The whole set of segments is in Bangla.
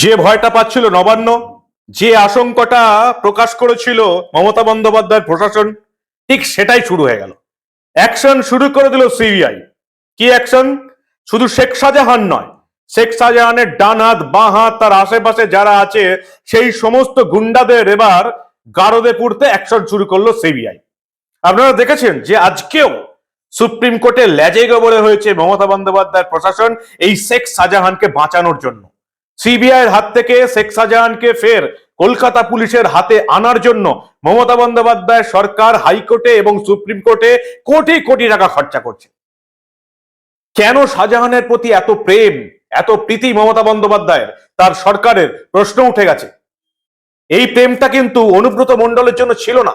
যে ভয়টা পাচ্ছিল নবান্ন, যে আশঙ্কাটা প্রকাশ করেছিল মমতা বন্দ্যোপাধ্যায়ের প্রশাসন, ঠিক সেটাই শুরু হয়ে গেল। অ্যাকশন শুরু করে দিল সিবিআই। কি অ্যাকশন? শুধু শেখ শাহজাহান নয়, শেখ শাহজাহানের ডান হাত, বাঁ হাত, তার আশেপাশে যারা আছে, সেই সমস্ত গুন্ডাদের এবার গারদে পুড়তে অ্যাকশন শুরু করল সিবিআই। আপনারা দেখেছেন যে আজকেও সুপ্রিম কোর্টে ল্যাজে গোবরে হয়েছে মমতা বন্দ্যোপাধ্যায়ের প্রশাসন, এই শেখ শাহজাহানকে বাঁচানোর জন্য। সিবিআই এর হাত থেকে শেখ শাহজাহানকে ফের কলকাতা পুলিশের হাতে আনার জন্য মমতা বন্দ্যোপাধ্যায় সরকার, হাইকোর্টে এবং সুপ্রিম কোর্টে কোটি কোটি টাকা খরচা করছে। কেন শাহজাহানের প্রতি এত প্রেম, এত প্রীতি মমতা বন্দ্যোপাধ্যায়ের? তার সরকারের প্রশ্ন উঠে গেছে। এই প্রেমটা কিন্তু অনুব্রত মণ্ডলের জন্য ছিল না।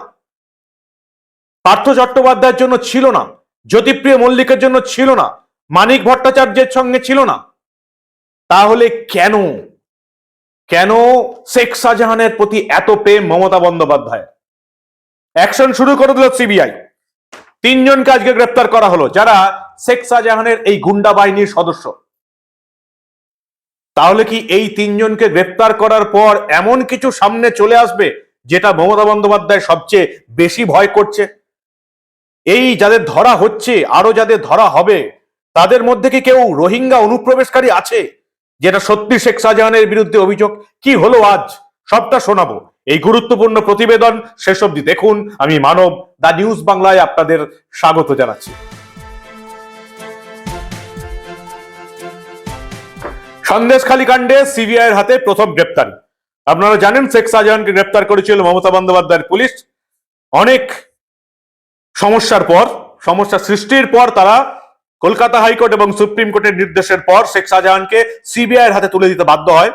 পার্থ চট্টোপাধ্যায়ের জন্য ছিল না। জ্যোতিপ্রিয় মল্লিকের জন্য ছিল না। মানিক ভট্টাচার্যের সঙ্গে ছিল না। তাহলে কেন? কেন শেখ শাহজাহানের প্রতি এত প্রেম মমতা বন্দ্যোপাধ্যায় অ্যাকশন শুরু করে দিল সিবিআই। তিনজনকে আজকে গ্রেপ্তার করা হলো, যারা শেখ শাহজাহানের এই গুন্ডা বাহিনীর সদস্য। তাহলে কি এই তিনজনকে গ্রেপ্তার করার পর এমন কিছু সামনে চলে আসবে, যেটা মমতা বন্দ্যোপাধ্যায় সবচেয়ে বেশি ভয় করছে? এই যাদের ধরা হচ্ছে, আরও যাদের ধরা হবে, তাদের মধ্যে কি কেউ রোহিঙ্গা অনুপ্রবেশকারী আছে? যেটা সত্যি শেখ শাহজাহানের বিরুদ্ধে অভিযোগ, কি হলো আজ? সবটা শোনাবো। এই গুরুত্বপূর্ণ প্রতিবেদন শেষ অবধি দেখুন। আমি মানব দা নিউজ বাংলায় আপনাদের স্বাগত জানাচ্ছি। সন্দেশখালী কাণ্ডে সিবিআই এর হাতে প্রথম গ্রেপ্তারি। আপনারা জানেন, শেখ শাহজাহানকে গ্রেপ্তার করেছিল মমতা বন্দ্যোপাধ্যায়ের পুলিশ। অনেক সমস্যার পর সমস্যা সৃষ্টির পর তারা কলকাতা হাইকোর্ট এবং সুপ্রিম কোর্টের নির্দেশের পর শেখ শাহজাহানকে সিবিআই এর হাতে তুলে দিতে বাধ্য হয়।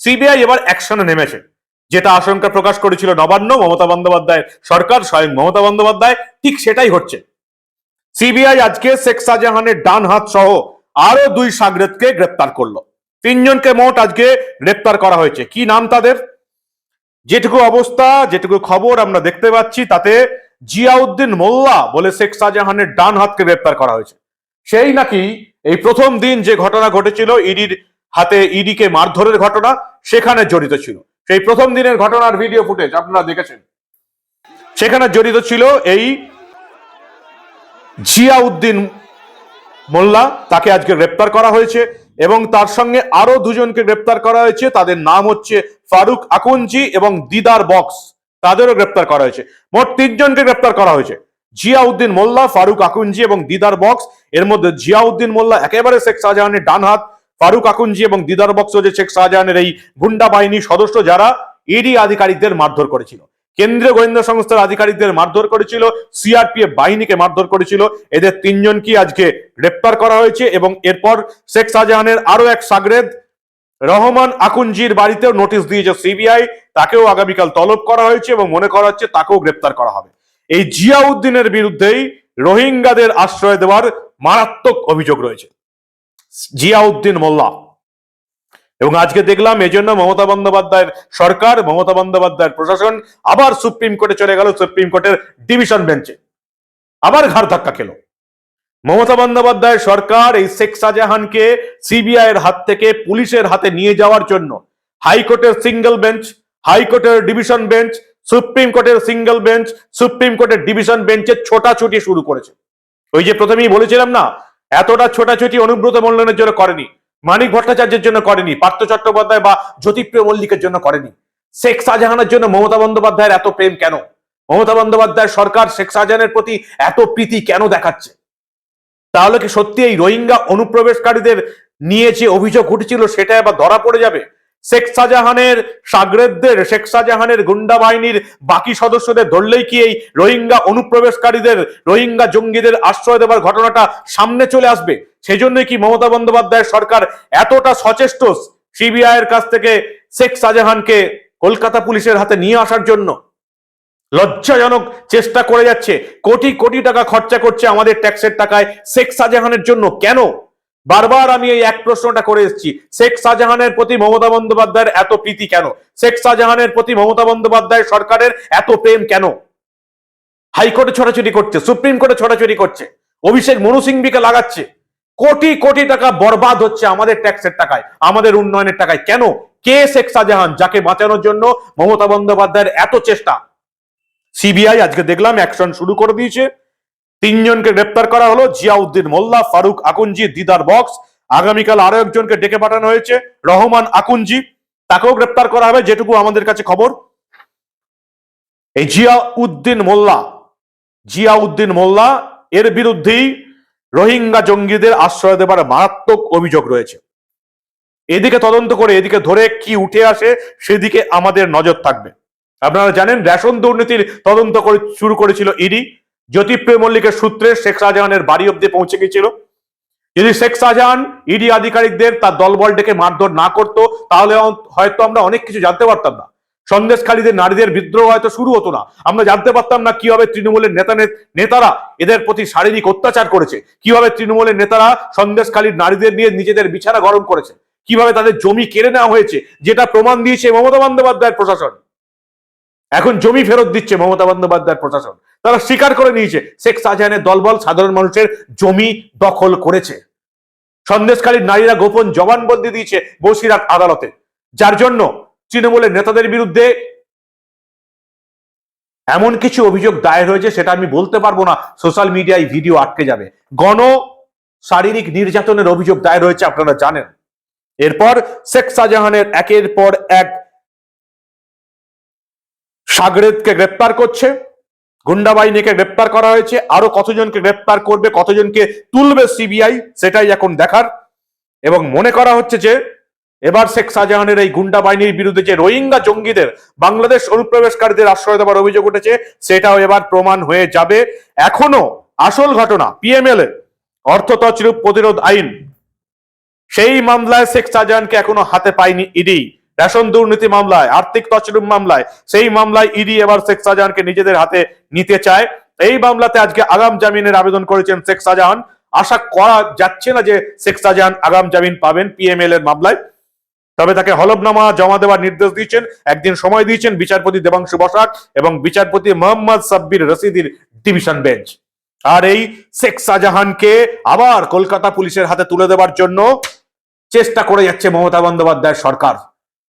সিবিআই এবার অ্যাকশনে নেমেছে, যেটা আশঙ্কা প্রকাশ করেছিল নবান্ন মমতা বন্দ্যোপাধ্যায়ের সরকার, স্বয়ং মমতা বন্দ্যোপাধ্যায়, ঠিক সেটাই হচ্ছে সিবিআই আজকে শেখ শাহজাহানের ডান হাত সহ আরও দুই সাগরেদকে গ্রেপ্তার করল। তিনজনকে মোট আজকে গ্রেপ্তার করা হয়েছে। কি নাম তাদের? যেটুকু অবস্থা, যেটুকু খবর আমরা দেখতে পাচ্ছি, তাতে জিয়াউদ্দিন মোল্লা বলে শেখ শাহজাহানের ডান হাতকে গ্রেপ্তার করা হয়েছে। সেই নাকি এই প্রথম দিন যে ঘটনা ঘটেছিল ইডির হাতে ইডিকে মারধরের ঘটনা সেখানে জড়িত ছিল। সেই প্রথম দিনের ঘটনার ভিডিও ফুটেজ আপনারা দেখেছেন। সেখানে জড়িত ছিল এই জিয়াউদ্দিন মোল্লা, তাকে আজকে গ্রেপ্তার করা হয়েছে এবং তার সঙ্গে আরও দুজনকে গ্রেপ্তার করা হয়েছে। তাদের নাম হচ্ছে ফারুক আকুঞ্জি এবং দিদার বক্স, তাদেরও গ্রেপ্তার করা হয়েছে। মোট তিনজনকে গ্রেপ্তার করা হয়েছে। জিয়াউদ্দিন মোল্লা, ফারুক আকুঞ্জি এবং দিদার বক্স। এর মধ্যে জিয়াউদ্দিন মোল্লা, একেবারে শেখ শাহজাহানের ডান হাত ফারুক আকুঞ্জি এবং দিদার বক্স হচ্ছে শেখ শাহজাহানের এই গুন্ডা বাহিনীর সদস্য যারা ইডি আধিকারিকদের মারধর করেছিল। কেন্দ্রীয় গোয়েন্দা সংস্থার আধিকারিকদের মারধর করেছিল, সিআরপিএফ বাহিনীকে মারধর করেছিল। এদের তিনজনকে আজকে গ্রেপ্তার করা হয়েছে এবং এরপর শেখ শাহজাহানের আরও এক সাগরেদ, রহমান আকুঞ্জির বাড়িতেও নোটিশ দিয়েছে সিবিআই। তাকেও আগামীকাল তলব করা হয়েছে এবং মনে করা হচ্ছে তাকেও গ্রেপ্তার করা হবে। এই জিয়াউদ্দিনের বিরুদ্ধেই রোহিঙ্গাদের আশ্রয় দেওয়ার মারাত্মক অভিযোগ রয়েছে। জিয়াউদ্দিন মোল্লা। এবং আজকে দেখলাম এজন্য মমতা বন্দ্যোপাধ্যায়ের সরকার, মমতা বন্দ্যোপাধ্যায়ের প্রশাসন আবার সুপ্রিম কোর্টে চলে গেল, সুপ্রিম কোর্টের ডিভিশন বেঞ্চে। আবার ঘাড় ধাক্কা খেলো। মমতা বন্দ্যোপাধ্যায়ের সরকার এই শেখ শাহজাহানকে সিবিআই এর হাত থেকে পুলিশের হাতে নিয়ে যাওয়ার জন্য। হাইকোর্টের সিঙ্গেল বেঞ্চ, হাইকোর্টের ডিভিশন বেঞ্চ সুপ্রিম কোর্টের সিঙ্গেল বেঞ্চ, সুপ্রিম কোর্টের ডিভিশন বেঞ্চে ছোটাছুটি শুরু করেছে। ওই যে প্রথমেই বলেছিলাম না, এতটা ছোটাছুটি অনুব্রত মণ্ডলের জন্য করেনি, মানিক ভট্টাচার্যের জন্য করেনি, পার্থ চট্টোপাধ্যায় বা জ্যোতিপ্রিয় মল্লিকের জন্য করেনি। শেখ শাহজাহানের জন্য মমতা বন্দ্যোপাধ্যায়ের এত প্রেম কেন? মমতা বন্দ্যোপাধ্যায় সরকার শেখ শাহজাহানের প্রতি এত প্রীতি কেন দেখাচ্ছে? তাহলে কি সত্যি এই রোহিঙ্গা অনুপ্রবেশকারীদের নিয়ে যে অভিযোগ উঠেছিল সেটা এবার ধরা পড়ে যাবে? শেখ শাহজাহানের সাগরেদদের, শেখ শাহজাহানের গুন্ডা বাহিনীর বাকি সদস্যদের ধরলেই কি এই রোহিঙ্গা অনুপ্রবেশকারীদের, রোহিঙ্গা জঙ্গিদের আশ্রয় দেওয়ার ঘটনাটা সামনে চলে আসবে? সেই জন্যই কি মমতা বন্দ্যোপাধ্যায়ের সরকার এতটা সচেষ্ট সিবিআই এর কাছ থেকে শেখ শাহজাহানকে কলকাতা পুলিশের হাতে নিয়ে আসার জন্য? লজ্জাজনক চেষ্টা করে যাচ্ছে। কোটি কোটি টাকা খরচা করছে আমাদের ট্যাক্সের টাকায় শেখ শাহজাহানের জন্য। কেন? বারবার আমি এই এক প্রশ্নটা করে এসেছি। শেখ শাহজাহানের প্রতি মমতা বন্দ্যোপাধ্যায়ের এত প্রীতি কেন? শেখ শাহজাহানের প্রতি মমতা বন্দ্যোপাধ্যায় সরকারের এত প্রেম কেন? হাইকোর্টে ছোটাছুটি করছে, সুপ্রিম কোর্টে ছোটাছুটি করছে, অভিষেক মনু সিংবিকে লাগাচ্ছে। কোটি কোটি টাকা বরবাদ হচ্ছে আমাদের ট্যাক্সের টাকায়, আমাদের উন্নয়নের টাকায়। কেন? কে শেখ শাহজাহান? যাকে বাঁচানোর জন্য মমতা বন্দ্যোপাধ্যায়ের এত চেষ্টা। সিবিআই আজকে দেখলাম অ্যাকশন শুরু করে দিয়েছে। তিনজনকে গ্রেপ্তার করা হলো। জিয়াউদ্দিন মোল্লা, ফারুক আকুঞ্জি, দিদার বক্স। আগামীকাল আরও একজনকে ডেকে পাঠানো হয়েছে, রহমান আকুঞ্জি। তাকেও গ্রেপ্তার করা হবে, যেটুকু আমাদের কাছে খবর। এই জিয়াউদ্দিন মোল্লা জিয়াউদ্দিন মোল্লা, এর বিরুদ্ধেই রোহিঙ্গা জঙ্গিদের আশ্রয় দেবার মারাত্মক অভিযোগ রয়েছে। এদিকে তদন্ত করে এদিকে ধরে কি উঠে আসে, সেদিকে আমাদের নজর থাকবে। আপনারা জানেন, রেশন দুর্নীতির তদন্ত করে শুরু করেছিল ইডি। জ্যোতিপ্রিয় মল্লিকের সূত্রে শেখ শাহজাহানের বাড়ি অব্দি পৌঁছে গিয়েছিল। যদি শেখ শাহজাহান ইডি আধিকারিকদের তার দলবল ডেকে মারধর না করতো, তাহলে হয়তো আমরা অনেক কিছু জানতে পারতাম না। সন্দেশখালীদের নারীদের বিদ্রোহ হয়তো শুরু হতো না। আমরা জানতে পারতাম না কীভাবে তৃণমূলের নেতা নেতারা এদের প্রতি শারীরিক অত্যাচার করেছে। কীভাবে তৃণমূলের নেতারা সন্দেশখালীর নারীদের নিয়ে নিজেদের বিছানা গরম করেছে। কীভাবে তাদের জমি কেড়ে নেওয়া হয়েছে, যেটা প্রমাণ দিয়েছে মমতা বন্দ্যোপাধ্যায়ের প্রশাসন। এখন জমি ফেরত দিচ্ছে মমতা বন্দ্যোপাধ্যায়ের প্রশাসন। তারা স্বীকার করে নিয়েছে। শেখ শাহজাহানের দলবল সাধারণ মানুষের জমি দখল করেছে। সন্দেশকারীর নারীরা গোপন জবানবন্দি দিয়েছে বসিরহাট আদালতে। যার জন্য তৃণমূলের নেতাদের বিরুদ্ধে এমন কিছু অভিযোগ দায়ের হয়েছে, সেটা আমি বলতে পারব না। সোশ্যাল মিডিয়ায় ভিডিও আটকে যাবে। গণ শারীরিক নির্যাতনের অভিযোগ দায়ের হয়েছে, আপনারা জানেন। এরপর শেখ শাহজাহানের একের পর এক সাগরেদকে গ্রেপ্তার করছে। গুন্ডা বাহিনীকে গ্রেপ্তার করা হয়েছে। আরও কতজনকে গ্রেপ্তার করবে, কতজনকে তুলবে সিবিআই, সেটাই এখন দেখার। এবং মনে করা হচ্ছে যে, এবার শেখ শাহজাহানের এই গুন্ডা বাহিনীর বিরুদ্ধে যে রোহিঙ্গা জঙ্গিদের, বাংলাদেশ অনুপ্রবেশকারীদের আশ্রয় দেওয়ার অভিযোগ উঠেছে, সেটাও এবার প্রমাণ হয়ে যাবে। এখনও আসল ঘটনা পিএমএল অর্থ তছরূপ প্রতিরোধ আইন, সেই মামলায় শেখ শাহজাহানকে এখনও হাতে পায়নি ইডি। রেশন দুর্নীতি মামলায়, আর্থিক তছরূপ মামলায়, সেই মামলায় ইডি এবার শেখ শাহজাহানকে নিজেদের হাতে নিতে চায়। এই মামলাতে আজকে আগাম জামিনের আবেদন করেছেন শেখ শাহজাহান। আশা করা যাচ্ছে না যে শেখ শাহজাহান আগাম জামিন পাবেন পিএমএল এর মামলায়। তবে তাকে হলফনামা জমা দেওয়ার নির্দেশ দিয়েছেন। একদিন সময় দিয়েছেন বিচারপতি দেবাংশু বসাক এবং বিচারপতি মোহাম্মদ সাব্বির রশিদির ডিভিশন বেঞ্চ। আর এই শেখ শাহজাহানকে আবার কলকাতা পুলিশের হাতে তুলে দেওয়ার জন্য চেষ্টা করে যাচ্ছে মমতা বন্দ্যোপাধ্যায় সরকার।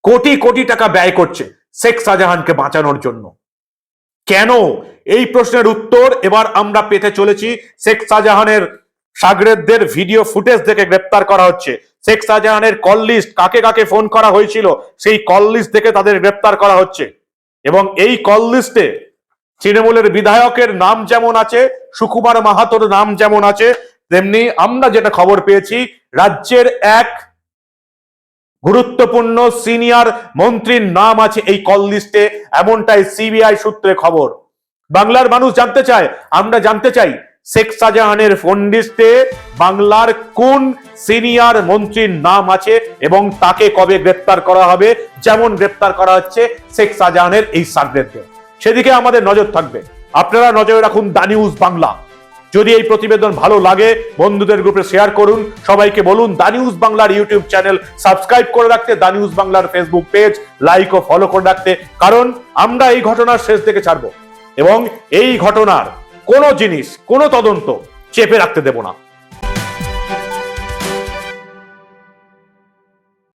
কোটি কোটি টাকা ব্যয় করছে শেখ শাহজাহানকে বাঁচানোর জন্য। কেন? এই প্রশ্নের উত্তর এবার আমরা পেতে চলেছি শেখ শাহজাহানের সাগরেদদের ভিডিও ফুটেজ দেখে গ্রেপ্তার করা হচ্ছে। শেখ শাহজাহানের কল লিস্ট কাকে কাকে ফোন করা হয়েছিল সেই কল লিস্ট দেখে তাদের গ্রেপ্তার করা হচ্ছে। এবং এই কল লিস্টে তৃণমূলের বিধায়কের নাম যেমন আছে, সুকুমার মাহাতোর নাম যেমন আছে, তেমনি আমরা যেটা খবর পেয়েছি, রাজ্যের এক গুরুত্বপূর্ণ সিনিয়র মন্ত্রীর নাম আছে এই কল লিস্টে, এমনটাই সিবিআই সূত্রে খবর। বাংলার মানুষ জানতে চায়, আমরা জানতে চাই, শেখ শাহজাহানের ফোন লিস্টে বাংলার কোন সিনিয়র মন্ত্রীর নাম আছে এবং তাকে কবে গ্রেপ্তার করা হবে, যেমন গ্রেপ্তার করা হচ্ছে শেখ শাহজাহানের এই সাগরেদকে সেদিকে আমাদের নজর থাকবে। আপনারা নজরে রাখুন দা নিউজ বাংলা। যদি এই প্রতিবেদন ভালো লাগে, বন্ধুদের গ্রুপে শেয়ার করুন, সবাইকে বলুন দা নিউজ বাংলার ইউটিউব চ্যানেল সাবস্ক্রাইব করে রাখতে, দা নিউজ বাংলার ফেসবুক পেজ লাইক ও ফলো করে রাখতে, কারণ আমরা এই ঘটনার শেষ দিকে ছাড়বো এবং এই ঘটনার কোনো জিনিস, কোনো তদন্ত চেপে রাখতে দেব না।